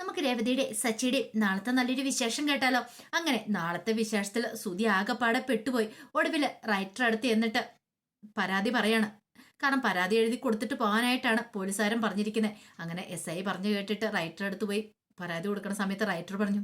നമുക്ക് രേവതിയുടെ സച്ചിയുടെ നാളത്തെ നല്ലൊരു വിശേഷം കേട്ടാലോ? അങ്ങനെ നാളത്തെ വിശേഷത്തിൽ സുതി ആകെപ്പാടെ പെട്ടുപോയി. ഒടുവിൽ റൈറ്റർ അടുത്ത് എന്നിട്ട് പരാതി പറയാണ്. കാരണം പരാതി എഴുതി കൊടുത്തിട്ട് പോകാനായിട്ടാണ് പോലീസുകാരൻ പറഞ്ഞിരിക്കുന്നത് അങ്ങനെ എസ് ഐ പറഞ്ഞു കേട്ടിട്ട് റൈറ്റർ അടുത്ത് പോയി പരാതി കൊടുക്കുന്ന സമയത്ത് റൈറ്റർ പറഞ്ഞു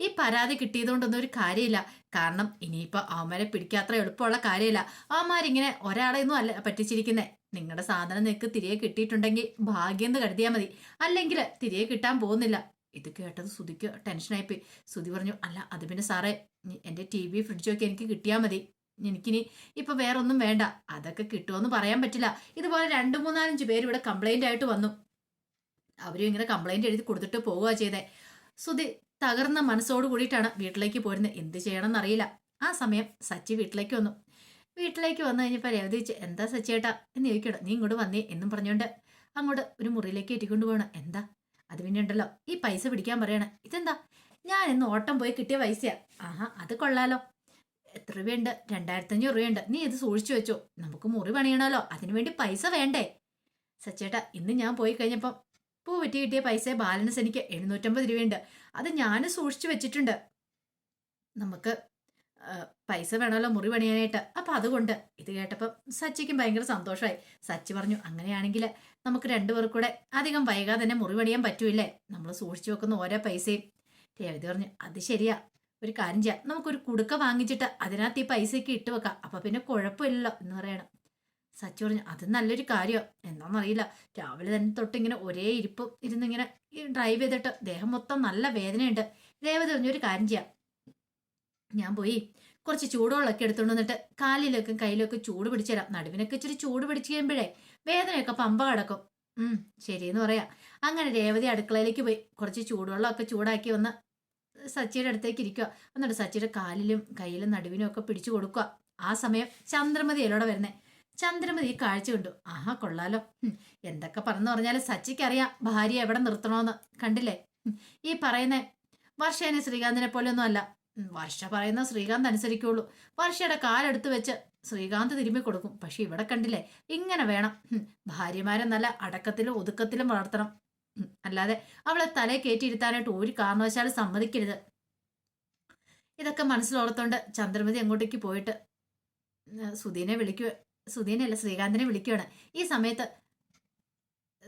ഈ പരാതി കിട്ടിയതുകൊണ്ടൊന്നും ഒരു കാര്യമില്ല. കാരണം ഇനിയിപ്പോൾ അവന്മാരെ പിടിക്കാത്ര എളുപ്പമുള്ള കാര്യമില്ല. അവന്മാരിങ്ങനെ ഒരാളെയൊന്നും അല്ല പറ്റിച്ചിരിക്കുന്നേ. നിങ്ങളുടെ സാധനം നിങ്ങൾക്ക് തിരികെ കിട്ടിയിട്ടുണ്ടെങ്കിൽ ഭാഗ്യം എന്ന് കരുതിയാൽ മതി. അല്ലെങ്കിൽ തിരികെ കിട്ടാൻ പോകുന്നില്ല. ഇത് കേട്ടത് സുധിക്ക് ടെൻഷനായിപ്പോയി. സുധി പറഞ്ഞു അല്ല അത് പിന്നെ സാറേ എന്റെ ടി വി ഫ്രിഡ്ജൊക്കെ എനിക്ക് കിട്ടിയാൽ മതി. എനിക്കിനി ഇപ്പം വേറൊന്നും വേണ്ട. അതൊക്കെ കിട്ടുമെന്ന് പറയാൻ പറ്റില്ല. ഇതുപോലെ രണ്ട് മൂന്നാലഞ്ച് പേര് ഇവിടെ കംപ്ലൈന്റ് ആയിട്ട് വന്നു. അവരും ഇങ്ങനെ കംപ്ലൈന്റ് എഴുതി കൊടുത്തിട്ട് പോവുക ചെയ്തേ. സുധി തകർന്ന മനസ്സോട് കൂടിയിട്ടാണ് വീട്ടിലേക്ക് പോരുന്നത് എന്ത് ചെയ്യണം എന്നറിയില്ല ആ സമയം സച്ചി വീട്ടിലേക്ക് വന്നു. വീട്ടിലേക്ക് വന്നു കഴിഞ്ഞപ്പോൾ രേവതി ചോദിച്ചു, എന്താ സച്ചേട്ടാ എന്ന് ചോദിക്കണം നീ ഇങ്ങോട്ട് വന്നേ എന്നും പറഞ്ഞുകൊണ്ട് അങ്ങോട്ട് ഒരു മുറിയിലേക്ക് കയറ്റിക്കൊണ്ട് പോകണം എന്താ? അത് പിന്നെ ഉണ്ടല്ലോ ഈ പൈസ പിടിക്കാൻ പറയണേ. ഇതെന്താ? ഞാൻ ഇന്ന് ഓട്ടം പോയി കിട്ടിയ പൈസയാ. ആഹാ അത് കൊള്ളാലോ. എത്ര രൂപയുണ്ട്? രണ്ടായിരത്തി അഞ്ഞൂറ് രൂപയുണ്ട്. നീ ഇത് സൂക്ഷിച്ചു വെച്ചോ. നമുക്ക് മുറി പണിയണമല്ലോ അതിനുവേണ്ടി പൈസ വേണ്ടേ? സച്ചേട്ടാ ഇന്ന് ഞാൻ പോയി കഴിഞ്ഞപ്പം പൂ വെട്ടി കിട്ടിയ പൈസ ബാലൻസ് എനിക്ക് എഴുന്നൂറ്റമ്പത് രൂപയുണ്ട്. അത് ഞാൻ സൂക്ഷിച്ചു വെച്ചിട്ടുണ്ട്. നമുക്ക് പൈസ വേണമല്ലോ മുറി പണിയാനായിട്ട്. അപ്പം അതുകൊണ്ട് ഇത് കേട്ടപ്പം സച്ചിക്കും ഭയങ്കര സന്തോഷമായി. സച്ചി പറഞ്ഞു അങ്ങനെയാണെങ്കിൽ നമുക്ക് രണ്ടുപേർക്കും കൂടെ അധികം വൈകാതെ തന്നെ മുറി പണിയാൻ പറ്റൂല്ലേ? നമ്മൾ സൂക്ഷിച്ചു വെക്കുന്ന ഓരോ പൈസയും. രേവതി പറഞ്ഞു അത് ശരിയാ. ഒരു കാര്യം ചെയ്യാം. നമുക്കൊരു കുടുക്ക വാങ്ങിച്ചിട്ട് അതിനകത്ത് ഈ പൈസയ്ക്ക് ഇട്ട് വെക്കാം. അപ്പം പിന്നെ കുഴപ്പമില്ലല്ലോ എന്ന് പറയണം. സച്ചി പറഞ്ഞു അത് നല്ലൊരു കാര്യം എന്താണെന്നറിയില്ല. രാവിലെ തന്നെ തൊട്ട് ഇങ്ങനെ ഒരേ ഇരിപ്പ് ഇരുന്നിങ്ങനെ ഡ്രൈവ് ചെയ്തിട്ട് ദേഹം മൊത്തം നല്ല വേദനയുണ്ട്. രേവതി പറഞ്ഞു ഒരു കാര്യം ചെയ്യാം. ഞാൻ പോയി കുറച്ച് ചൂടുവെള്ളമൊക്കെ എടുത്തുകൊണ്ട് വന്നിട്ട് കാലിലൊക്കെ കയ്യിലൊക്കെ ചൂട് പിടിച്ചു തരാം നടുവിനൊക്കെ ഇച്ചിരി ചൂട് പിടിച്ചു കഴിയുമ്പോഴേ വേദനയൊക്കെ പമ്പ കിടക്കും. ഉം ശരിയെന്ന് പറയാം. അങ്ങനെ രേവതി അടുക്കളയിലേക്ക് പോയി. കുറച്ച് ചൂടുവെള്ളമൊക്കെ ചൂടാക്കി വന്ന് സച്ചിയുടെ അടുത്തേക്ക് ഇരിക്കുക എന്നിട്ട് സച്ചിയുടെ കാലിലും കയ്യിലും നടുവിനും ഒക്കെ പിടിച്ചു കൊടുക്കുക ആ സമയം ചന്ദ്രമതി എലോടെ വരുന്നേ. ചന്ദ്രമതി കാഴ്ച കണ്ടു. ആഹാ കൊള്ളാലോ. എന്തൊക്കെ പറഞ്ഞു പറഞ്ഞാലും സച്ചിക്കറിയാം ഭാര്യ എവിടെ നിർത്തണോന്ന്. കണ്ടില്ലേ? ഈ പറയുന്ന വർഷേനെ ശ്രീകാന്തിനെ പോലെയൊന്നും അല്ല. വർഷ പറയുന്ന ശ്രീകാന്ത് അനുസരിക്കുള്ളൂ. വർഷയുടെ കാലെടുത്ത് വെച്ച് ശ്രീകാന്ത് തിരുമ്പി കൊടുക്കും. പക്ഷെ ഇവിടെ കണ്ടില്ലേ ഇങ്ങനെ വേണം. ഭാര്യമാരെ നല്ല അടക്കത്തിലും ഒതുക്കത്തിലും വളർത്തണം. അല്ലാതെ അവളെ തലയെ കയറ്റിയിരുത്താനായിട്ട് ഒരു കാരണവശാലും സമ്മതിക്കരുത്. ഇതൊക്കെ മനസ്സിലോർത്തോണ്ട് ചന്ദ്രമതി അങ്ങോട്ടേക്ക് പോയിട്ട് സുധീനെ വിളിക്കുക സുധീനല്ല ശ്രീകാന്തിനെ വിളിക്കുകയാണ്. ഈ സമയത്ത്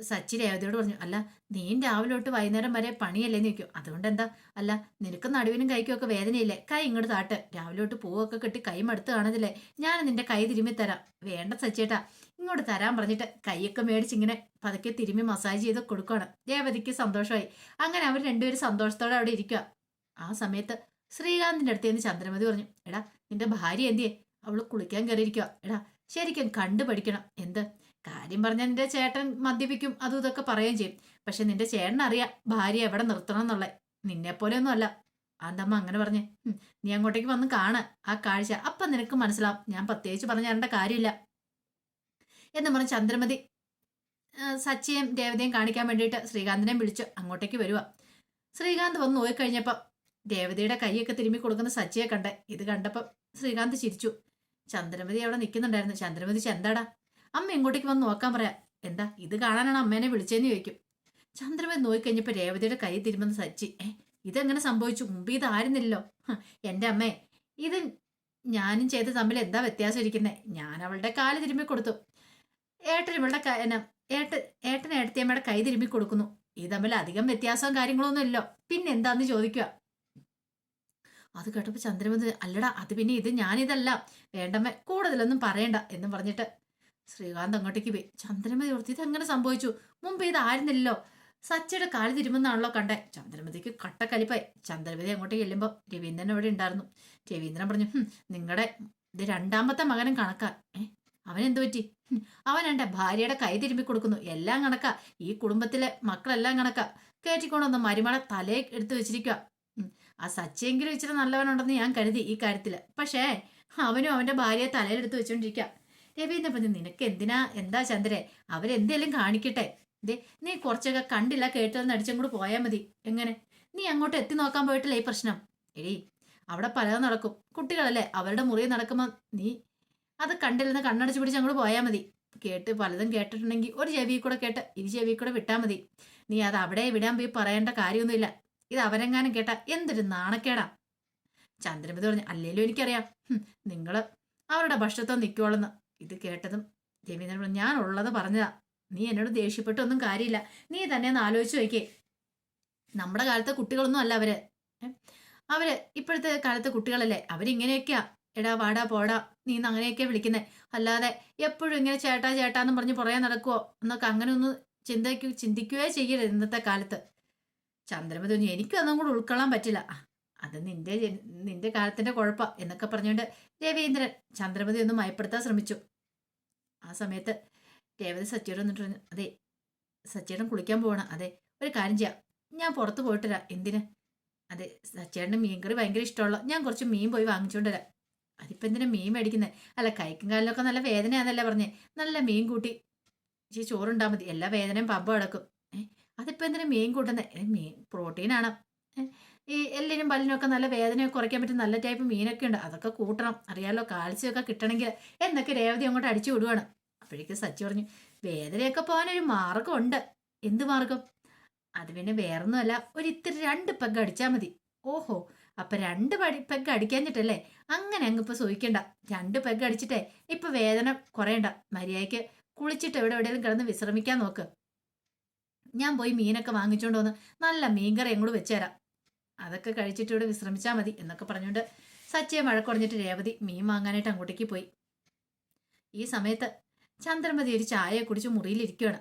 സച്ചി രേവതിയോട് പറഞ്ഞു അല്ല നീ രാവിലെ തൊട്ട് വൈകുന്നേരം വരെ പണിയല്ലേ നിൽക്കും അതുകൊണ്ട് എന്താ അല്ല നിനക്ക് നടുവിനും കൈക്കും ഒക്കെ വേദനയില്ലേ? കൈ ഇങ്ങോട്ട് താട്ട്. രാവിലെ തൊട്ട് പൂവൊക്കെ കെട്ടി കൈ മടുത്ത് കാണുന്നില്ലേ ഞാൻ നിന്റെ കൈ തിരുമ്മി തരാം. വേണ്ട സച്ചേട്ടാ. ഇങ്ങോട്ട് തരാൻ പറഞ്ഞിട്ട് കൈയൊക്കെ മേടിച്ച് ഇങ്ങനെ പതുക്കെ തിരുമ്മി മസാജ് ചെയ്ത് കൊടുക്കുകയാണ് രേവതിക്ക് സന്തോഷമായി. അങ്ങനെ അവർ രണ്ടുപേരും സന്തോഷത്തോടെ അവിടെ ഇരിക്കുക ആ സമയത്ത് ശ്രീകാന്തിന്റെ അടുത്ത് നിന്ന് ചന്ദ്രമതി പറഞ്ഞു എടാ നിന്റെ ഭാര്യ എന്തിയെ? അവൾ കുളിക്കാൻ കയറിയിരിക്കുക എടാ ശരിക്കും കണ്ടു പഠിക്കണം. എന്ത്? കാര്യം പറഞ്ഞ നിന്റെ ചേട്ടൻ മദ്യപിക്കും അതും ഇതൊക്കെ പറയുകയും ചെയ്യും. പക്ഷെ നിന്റെ ചേട്ടൻ അറിയാം ഭാര്യ എവിടെ നിർത്തണം എന്നുള്ള. നിന്നെ പോലെയൊന്നും അല്ല ആന്തമ്മ അങ്ങനെ പറഞ്ഞേ? നീ അങ്ങോട്ടേക്ക് വന്ന് കാണ. ആ കാഴ്ച അപ്പൊ നിനക്ക് മനസ്സിലാവും. ഞാൻ പ്രത്യേകിച്ച് പറഞ്ഞു തരേണ്ട കാര്യമില്ല. എന്ന് പറഞ്ഞ് ചന്ദ്രമതി സച്ചിയും രേവതിയും കാണിക്കാൻ വേണ്ടിയിട്ട് ശ്രീകാന്തിനെയും വിളിച്ചു. അങ്ങോട്ടേക്ക് വരുക ശ്രീകാന്ത് വന്ന് പോയി കഴിഞ്ഞപ്പോൾ ദേവതയുടെ കൈയൊക്കെ തിരുമ്മി കൊടുക്കുന്ന സച്ചിയെ കണ്ടേ. ഇത് കണ്ടപ്പോൾ ശ്രീകാന്ത് ചിരിച്ചു. ചന്ദ്രമതി അവിടെ നിൽക്കുന്നുണ്ടായിരുന്നു. ചന്ദ്രമതി ചെന്താടാ അമ്മ ഇങ്ങോട്ടേക്ക് വന്ന് നോക്കാൻ പറയാം എന്താ ഇത് കാണാനാണ് അമ്മേനെ വിളിച്ചതെന്ന് ചോദിക്കും. ചന്ദ്രമേ നോക്കിക്കഴിഞ്ഞപ്പോൾ രേവതിയുടെ കൈ തിരുമെന്ന് സച്ചി ഏ ഇതെങ്ങനെ സംഭവിച്ചു? മുമ്പ് ഇതായിരുന്നില്ലല്ലോ. എന്റെ അമ്മേ ഇത് ഞാനും ചെയ്ത് തമ്മിൽ എന്താ വ്യത്യാസം ഇരിക്കുന്നത് ഞാൻ അവളുടെ കാൽ തിരുമ്മി കൊടുത്തു. ഏട്ടൻ ഇവളുടെ എന്നാ, ഏട്ട ഏട്ടൻ ഏട്ടത്തിയമ്മയുടെ കൈ തിരുമ്മി കൊടുക്കുന്നു. ഇത് തമ്മിൽ അധികം വ്യത്യാസവും കാര്യങ്ങളൊന്നും ഇല്ലോ. പിന്നെ എന്താന്ന് ചോദിക്കുക അത് കേട്ടപ്പോൾ ചന്ദ്രമതി അല്ലടാ അത് പിന്നെ ഇത് ഞാനിതല്ല. വേണ്ടമ്മ കൂടുതലൊന്നും പറയണ്ട എന്ന് പറഞ്ഞിട്ട് ശ്രീകാന്ത് അങ്ങോട്ടേക്ക് പോയി. ചന്ദ്രമതി ഓർത്തി ഇതെങ്ങനെ സംഭവിച്ചു? മുമ്പ് ഇതായിരുന്നില്ലല്ലോ. സച്ചിയുടെ കാൽ തിരുമെന്നാണല്ലോ കണ്ടേ. ചന്ദ്രമതിക്ക് കട്ടക്കലിപ്പായി. ചന്ദ്രമതി അങ്ങോട്ടേക്ക് ചെല്ലുമ്പോൾ രവീന്ദ്രൻ അവിടെ ഉണ്ടായിരുന്നു. രവീന്ദ്രൻ പറഞ്ഞു നിങ്ങളുടെ ഇത് രണ്ടാമത്തെ മകനും കണക്കാ. അവൻ എന്തു പറ്റി? അവൻ എന്റെ ഭാര്യയുടെ കൈ തിരുമ്പി കൊടുക്കുന്നു. എല്ലാം കണക്കാ. ഈ കുടുംബത്തിലെ മക്കളെല്ലാം കണക്കാ. കയറ്റിക്കൊണ്ടൊന്ന് മരുമകളെ തലയെ എടുത്തു വെച്ചിരിക്കുക ആ സച്ചിയെങ്കിലും ഇച്ചിരി നല്ലവനുണ്ടെന്ന് ഞാൻ കരുതി ഈ കാര്യത്തിൽ പക്ഷേ അവനും അവന്റെ ഭാര്യയെ തലയിലെടുത്ത് വെച്ചോണ്ടിരിക്കുക രവീന്ദ്രൻ പറഞ്ഞു നിനക്ക് എന്തിനാ എന്താ ചന്ദ്രേ? അവരെന്തേലും കാണിക്കട്ടെ. ദേ നീ കുറച്ചൊക്കെ കണ്ടില്ല കേട്ടതെന്ന് അടിച്ചും കൂടെ പോയാൽ മതി. എങ്ങനെ? നീ അങ്ങോട്ട് എത്തി നോക്കാൻ പോയിട്ടില്ല ഈ പ്രശ്നം? എടീ അവിടെ പലതും നടക്കും. കുട്ടികളല്ലേ അവരുടെ മുറിയിൽ നടക്കുമ്പോൾ നീ അത് കണ്ടില്ലെന്ന് കണ്ണടച്ച് പിടിച്ച് അങ്ങോട്ട് പോയാൽ മതി. കേട്ട് പലതും കേട്ടിട്ടുണ്ടെങ്കിൽ ഒരു ചെവി കൂടെ കേട്ട് ഇരു ചെവി കൂടെ വിട്ടാൽ മതി. നീ അത് അവിടെ വിടാൻ പോയി പറയേണ്ട കാര്യമൊന്നുമില്ല. ഇത് അവരെങ്ങാനും കേട്ടാ എന്തൊരു നാണക്കേടാ. ചന്ദ്രമതി പറഞ്ഞു അല്ലേലും എനിക്കറിയാം. നിങ്ങൾ അവരുടെ ഭക്ഷണത്തോ നിൽക്കുവോളെന്ന് ഇത് കേട്ടതും രവീന്ദ്രൻ പറഞ്ഞു ഞാൻ ഉള്ളത് പറഞ്ഞതാ. നീ എന്നോട് ദേഷ്യപ്പെട്ടൊന്നും കാര്യമില്ല. നീ തന്നെ ഒന്ന് ആലോചിച്ച് നോക്കിയേ. നമ്മുടെ കാലത്തെ കുട്ടികളൊന്നും അല്ല അവർ. അവർ ഇപ്പോഴത്തെ കാലത്തെ കുട്ടികളല്ലേ? അവരിങ്ങനെയൊക്കെയാ. എടാ വാടാ പോടാ. നീ ഇന്ന് അങ്ങനെയൊക്കെ വിളിക്കുന്നേ. അല്ലാതെ എപ്പോഴും ഇങ്ങനെ ചേട്ടാ ചേട്ടാന്നും പറഞ്ഞ് പുറകെ നടക്കുവോ? എന്നൊക്കെ അങ്ങനെ ഒന്ന് ചിന്തയ്ക്ക് ചിന്തിക്കുകയേ ചെയ്യരുത് ഇന്നത്തെ കാലത്ത്. ചന്ദ്രമതി എനിക്കും അതും കൂടെ ഉൾക്കൊള്ളാൻ പറ്റില്ല. "ആ, അത് നിന്റെ നിന്റെ കാലത്തിന്റെ കുഴപ്പ എന്നൊക്കെ പറഞ്ഞുകൊണ്ട് രവീന്ദ്രൻ ചന്ദ്രമതി ഒന്ന് മയപ്പെടുത്താൻ ശ്രമിച്ചു. ആ സമയത്ത് രേവതി സച്ചിയോട് വന്നിട്ട് പറഞ്ഞു അതെ സച്ചേട്ടൻ കുളിക്കാൻ പോകണം അതെ ഒരു കാര്യം ചെയ്യാം. ഞാൻ പുറത്ത് പോയിട്ട് വരാം. എന്തിന്? അതെ സച്ചേട്ടന് മീൻകറി ഭയങ്കര ഇഷ്ടമുള്ള ഞാൻ കുറച്ച് മീൻ പോയി വാങ്ങിച്ചുകൊണ്ട് വരാം. അതിപ്പോൾ എന്തിനാ മീൻ മേടിക്കുന്നത് അല്ല കൈക്കും കാലിലൊക്കെ നല്ല വേദനയാണെന്നല്ല പറഞ്ഞേ. നല്ല മീൻ കൂട്ടി. ഇച്ചിരി ചോറുണ്ടാ മതി. എല്ലാ വേദനയും പമ്പ അടക്കും ഏഹ് അതിപ്പോൾ എന്തിനാ മീൻ കൂട്ടുന്നത് മീൻ പ്രോട്ടീനാണ്. ഏ, ഈ എല്ലിനും പല്ലിനും ഒക്കെ നല്ല വേദനയൊക്കെ കുറയ്ക്കാൻ പറ്റും നല്ല ടൈപ്പ് മീനൊക്കെ ഉണ്ട്. അതൊക്കെ കൂട്ടണം. അറിയാലോ കാൽസ്യമൊക്കെ കിട്ടണമെങ്കിൽ എന്നൊക്കെ രേവതി അങ്ങോട്ട് അടിച്ചു വിടുവാണ്. അപ്പോഴേക്കും സച്ചി പറഞ്ഞു വേദനയൊക്കെ പോകാനൊരു മാർഗമുണ്ട് എന്ത് മാർഗം അത് പിന്നെ വേറൊന്നുമല്ല ഒരു ഇത്തിരി രണ്ട് പെഗ് അടിച്ചാൽ മതി. ഓഹോ അപ്പൊ രണ്ട് പടി പെഗ് അടിക്കാഞ്ഞിട്ടല്ലേ? അങ്ങനെ അങ്ങ് ഇപ്പൊ സൂഹിക്കണ്ട രണ്ട് പെഗ് അടിച്ചിട്ടേ ഇപ്പൊ വേദന കുറയണ്ട. മര്യാദയ്ക്ക് കുളിച്ചിട്ട് എവിടെ എവിടെയെങ്കിലും കിടന്ന് വിശ്രമിക്കാൻ നോക്ക്. ഞാൻ പോയി മീനൊക്കെ വാങ്ങിച്ചോണ്ട് വന്ന് നല്ല മീൻകറി അങ്ങോട്ട് വെച്ചുതരാം. അതൊക്കെ കഴിച്ചിട്ട് ഇവിടെ വിശ്രമിച്ചാൽ മതി എന്നൊക്കെ പറഞ്ഞുകൊണ്ട് സച്ചയെ മഴ കുറഞ്ഞിട്ട് രേവതി മീൻ വാങ്ങാനായിട്ട് അങ്ങോട്ടേക്ക് പോയി. ഈ സമയത്ത് ചന്ദ്രമതി ഒരു ചായ കുടിച്ച് മുറിയിലിരിക്കുകയാണ്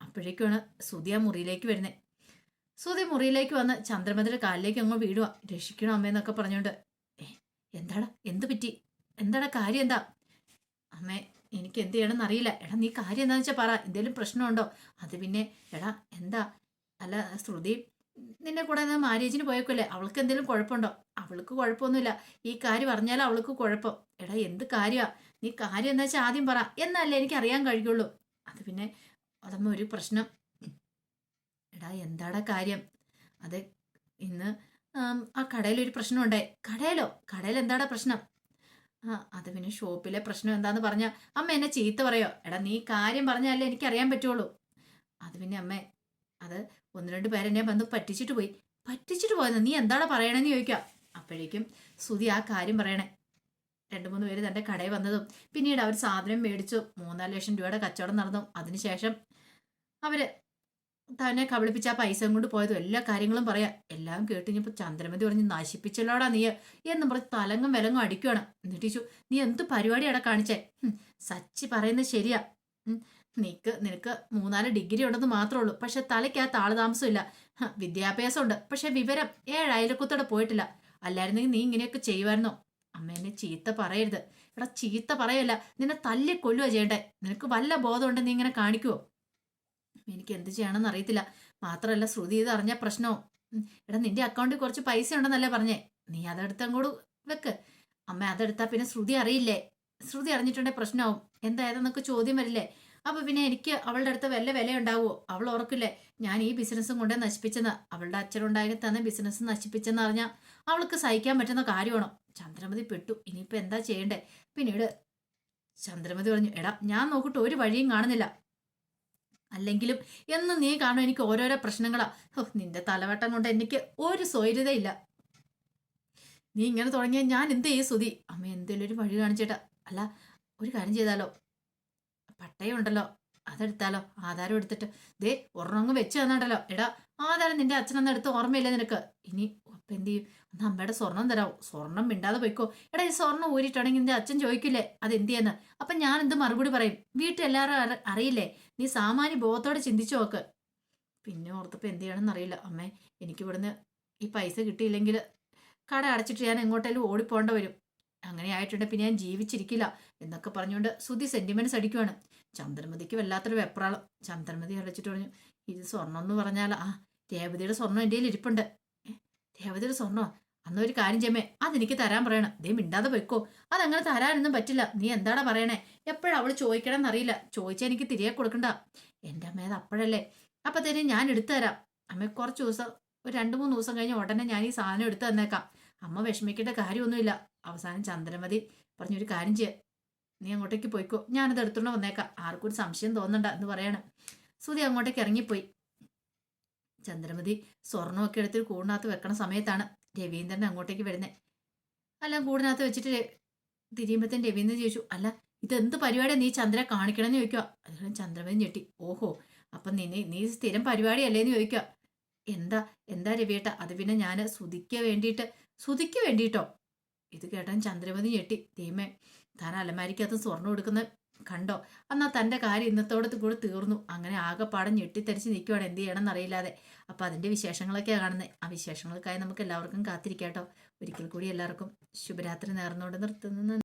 അപ്പോഴേക്കാണ് സുതി ആ മുറിയിലേക്ക് വരുന്നത് സുതി മുറിയിലേക്ക് വന്ന് ചന്ദ്രമതിയുടെ കാലിലേക്ക് അങ്ങ് വീഴുക രക്ഷിക്കണം അമ്മയെന്നൊക്കെ പറഞ്ഞുകൊണ്ട് എന്താടാ? എന്ത് പറ്റി? എന്താടാ കാര്യം എന്താ? അമ്മേ എനിക്ക് എന്ത് ചെയ്യണമെന്ന് അറിയില്ല. എടാ നീ കാര്യം എന്താണെന്ന് വെച്ചാൽ പറ. എന്തെങ്കിലും പ്രശ്നമുണ്ടോ? അത് പിന്നെ എടാ എന്താ? അല്ല ശ്രുതി നിന്നെ കൂടെ മാരേജിന് പോയേക്കല്ലേ അവൾക്ക് എന്തെങ്കിലും കുഴപ്പമുണ്ടോ? അവൾക്ക് കുഴപ്പമൊന്നുമില്ല. ഈ കാര്യം അറിഞ്ഞാലും അവൾക്ക് കുഴപ്പം. എടാ എന്ത് കാര്യമാ നീ കാര്യം എന്താ വെച്ചാൽ ആദ്യം പറ. എന്നല്ലേ എനിക്ക് അറിയാൻ കഴിയുള്ളൂ. അത് പിന്നെ അതമ്മ ഒരു പ്രശ്നം. എടാ എന്താടാ കാര്യം? അത് ഇന്ന് ആ കടയിലൊരു പ്രശ്നമുണ്ടേ കടയിലോ? കടയിൽ എന്താടാ പ്രശ്നം? ആ അത് പിന്നെ ഷോപ്പിലെ പ്രശ്നം എന്താന്ന് പറഞ്ഞാൽ അമ്മ എന്നെ ചീത്ത പറയോ? എടാ നീ കാര്യം പറഞ്ഞാലേ എനിക്ക് അറിയാൻ പറ്റുള്ളൂ. അത് പിന്നെ അമ്മേ അത് ഒന്ന് രണ്ട് പേരെന്നെ വന്ന് പറ്റിച്ചിട്ട് പോയി. പറ്റിച്ചിട്ട് പോയെന്ന് നീ എന്താണ് പറയണെന്ന് ചോദിക്കാം. അപ്പോഴേക്കും സുതി ആ കാര്യം പറയണേ. രണ്ട് മൂന്ന് പേര് തന്റെ കടയിൽ വന്നതും പിന്നീട് അവർ സാധനം മേടിച്ചു. മൂന്നാൽ ലക്ഷം രൂപയുടെ കച്ചവടം നടന്നു. അതിനുശേഷം അവർ തന്നെ കബളിപ്പിച്ച ആ പൈസ കൊണ്ട് പോയതും എല്ലാ കാര്യങ്ങളും പറയാം എല്ലാം കേട്ട് ഇനിയിപ്പോൾ ചന്ദ്രമതി പറഞ്ഞ് നശിപ്പിച്ചല്ലോടാ നീ എന്ന് പറഞ്ഞ് തലങ്ങും വിലങ്ങും അടിക്കുകയാണ് എന്നിട്ട് ചോദിച്ചു നീ എന്ത് പരിപാടിയാടാ കാണിച്ചേ? സച്ചി പറയുന്നത് ശരിയാ. നിനക്ക് നിനക്ക് മൂന്നാൽ ഡിഗ്രി ഉണ്ടെന്ന് മാത്രമേ ഉള്ളൂ. പക്ഷെ തലയ്ക്ക് ആ താമസമില്ല. ഹ, വിദ്യാഭ്യാസം ഉണ്ട് പക്ഷെ വിവരം ഏഴ് അയലക്കുത്തോടെ പോയിട്ടില്ല. അല്ലായിരുന്നെങ്കിൽ നീ ഇങ്ങനെയൊക്കെ ചെയ്യുമായിരുന്നോ? അമ്മ എന്നെ ചീത്ത പറയരുത്. എടാ ചീത്ത പറയല്ല. നിന്നെ തല്ലി കൊല്ലുക ചെയ്യണ്ടേ? നിനക്ക് വല്ല ബോധമുണ്ട് നീ ഇങ്ങനെ കാണിക്കുവോ? എനിക്ക് എന്ത് ചെയ്യണമെന്ന് അറിയത്തില്ല. മാത്രമല്ല ശ്രുതി ഇത് അറിഞ്ഞ പ്രശ്നവും. ഉം, എടാ നിന്റെ അക്കൗണ്ടിൽ കുറച്ച് പൈസ ഉണ്ടെന്നല്ലേ പറഞ്ഞേ? നീ അതെടുത്ത് അങ്ങോട്ട് വെക്ക്. അമ്മ അതെടുത്താ പിന്നെ ശ്രുതി അറിയില്ലേ? ശ്രുതി അറിഞ്ഞിട്ടുണ്ടെങ്കിൽ പ്രശ്നമാവും. എന്തായാലും നിനക്ക് ചോദ്യം വരില്ലേ? അപ്പൊ പിന്നെ എനിക്ക് അവളുടെ അടുത്ത് വല്ല വില ഉണ്ടാവുമോ അവൾ ഓർക്കില്ലേ ഞാൻ ഈ ബിസിനസ്സും കൊണ്ടേ നശിപ്പിച്ചെന്ന്. അവളുടെ അച്ഛനുണ്ടായി തന്നെ ബിസിനസ് നശിപ്പിച്ചെന്ന് അറിഞ്ഞാൽ അവൾക്ക് സഹിക്കാൻ പറ്റുന്ന കാര്യമാണോ? ചന്ദ്രമതി പെട്ടു. ഇനിയിപ്പോ എന്താ ചെയ്യണ്ടേ? പിന്നീട് ചന്ദ്രമതി പറഞ്ഞു എടാ ഞാൻ നോക്കിട്ട് ഒരു വഴിയും കാണുന്നില്ല. അല്ലെങ്കിലും എന്ന് നീ കാണും എനിക്ക് ഓരോരോ പ്രശ്നങ്ങളാ. നിന്റെ തലവട്ടം കൊണ്ട് എനിക്ക് ഒരു സ്വൈര്യതയില്ല നീ ഇങ്ങനെ തുടങ്ങിയാൽ ഞാൻ എന്ത് ചെയ്യും സുതി അമ്മ എന്തേലും ഒരു വഴി കാണിച്ചേട്ടാ. അല്ല ഒരു കാര്യം ചെയ്താലോ? പട്ടയം ഉണ്ടല്ലോ അതെടുത്താലോ? ആധാരം എടുത്തിട്ട്. ദേ ഒരെണ്ണങ്ങ് വെച്ച് തന്നിട്ടല്ലോ എടാ ആധാരം നിന്റെ അച്ഛനൊന്നും എടുത്ത് ഓർമ്മയില്ല നിനക്ക്? ഇനി അപ്പം എന്ത് ചെയ്യും? ഒന്ന് അമ്മയുടെ സ്വർണം തരാവോ. സ്വർണം മിണ്ടാതെ പോയിക്കോ. എടാ ഈ സ്വർണം ഊരിട്ടാണെങ്കിൽ നിന്റെ അച്ഛൻ ചോദിക്കില്ലേ? അത് എന്ത് ചെയ്യുന്ന? അപ്പം ഞാൻ എന്ത് മറുപടി പറയും? വീട്ടിൽ എല്ലാവരും അറിയില്ലേ? നീ സാമാന്യ ബോധത്തോടെ ചിന്തിച്ചു നോക്ക്. പിന്നെ ഓർത്തപ്പോൾ എന്ത് ചെയ്യണമെന്ന് അറിയില്ല. അമ്മേ എനിക്ക് ഇവിടുന്ന് ഈ പൈസ കിട്ടിയില്ലെങ്കിൽ കട അടച്ചിട്ട് ഞാൻ എങ്ങോട്ടേലും ഓടിപ്പോണ്ട വരും. അങ്ങനെ ആയിട്ടുണ്ട്. പിന്നെ ഞാൻ ജീവിച്ചിരിക്കില്ല എന്നൊക്കെ പറഞ്ഞുകൊണ്ട് സുധി സെന്റിമെന്റ്സ് അടിക്കുവാണ്. ചന്ദ്രമതിക്ക് വല്ലാത്തൊരു വെപ്രാളം. ചന്ദ്രമതി അടച്ചിട്ട് പറഞ്ഞു ഇത് സ്വർണം എന്ന് പറഞ്ഞാൽ ആ രേവതിയുടെ സ്വർണം എന്റെ കയ്യിൽ ഇരിപ്പുണ്ട്. രേവതിയുടെ സ്വർണോ? അന്നൊരു കാര്യം ചെമ്മേ അതെനിക്ക് തരാൻ പറയണം. ദേ മിണ്ടാതെ പോയിക്കോ. അതങ്ങനെ തരാനൊന്നും പറ്റില്ല. നീ എന്താടാ പറയണേ? എപ്പോഴും അവൾ ചോദിക്കണം എന്നറിയില്ല ചോദിച്ചാൽ എനിക്ക് തിരികെ കൊടുക്കണ്ട. എന്റെ അമ്മ അത് അപ്പോഴല്ലേ? അപ്പൊ തന്നെ ഞാൻ എടുത്തു തരാം. അമ്മ കുറച്ച് ദിവസം ഒരു രണ്ട് മൂന്ന് ദിവസം കഴിഞ്ഞ് ഉടനെ ഞാൻ ഈ സാധനം എടുത്തു തന്നേക്കാം. അമ്മ വിഷമിക്കേണ്ട കാര്യമൊന്നുമില്ല. അവസാനം ചന്ദ്രമതി പറഞ്ഞൊരു കാര്യം ചെയ്യ. നീ അങ്ങോട്ടേക്ക് പോയിക്കോ. ഞാനത് എടുത്തോണ്ട് വന്നേക്കാം. ആർക്കും ഒരു സംശയം തോന്നണ്ട എന്ന് പറയണം. സുധി അങ്ങോട്ടേക്ക് ഇറങ്ങിപ്പോയി. ചന്ദ്രമതി സ്വർണമൊക്കെ എടുത്ത് കൂടിനകത്ത് വെക്കണ സമയത്താണ് രവീന്ദ്രൻ അങ്ങോട്ടേക്ക് വരുന്നത് അല്ല കൂടിനകത്ത് വെച്ചിട്ട് തിരിയുമ്പത്തേന് രവീന്ദ്രൻ ചോദിച്ചു അല്ല ഇതെന്ത് പരിപാടിയാണ് നീ ചന്ദ്ര കാണിക്കണമെന്ന് ചോദിക്കുക അതുകൊണ്ട് ചന്ദ്രമതി ഞെട്ടി. ഓഹോ അപ്പം നീ നീ- സ്ഥിരം പരിപാടിയല്ലേന്ന് ചോദിക്കുക എന്താ എന്താ രവിയേട്ട? അത് പിന്നെ ഞാൻ സുധിക്ക് വേണ്ടിയിട്ട് സുധിക്ക് വേണ്ടിയിട്ടോ? ഇത് കേട്ടാൻ ചന്ദ്രമതി ഞെട്ടി. ദൈവമേ താൻ അലമാരിക്കകത്ത് സ്വർണം എടുക്കുന്ന കണ്ടോ? എന്നാ തന്റെ കാര്യം ഇന്നത്തോടത്ത് കൂടെ തീർന്നു. അങ്ങനെ ആകെപ്പാടം ഞെട്ടിത്തരിച്ച് നിൽക്കുവാണ്. എന്ത് ചെയ്യണമെന്ന് അറിയില്ലാതെ. അപ്പം അതിന്റെ വിശേഷങ്ങളൊക്കെയാണ് കാണുന്നത്. ആ വിശേഷങ്ങൾക്കായി നമുക്ക് എല്ലാവർക്കും കാത്തിരിക്കാട്ടോ ഒരിക്കൽ കൂടി എല്ലാവർക്കും ശുഭരാത്രി നേർന്നുകൊണ്ട് നിർത്തുന്നു.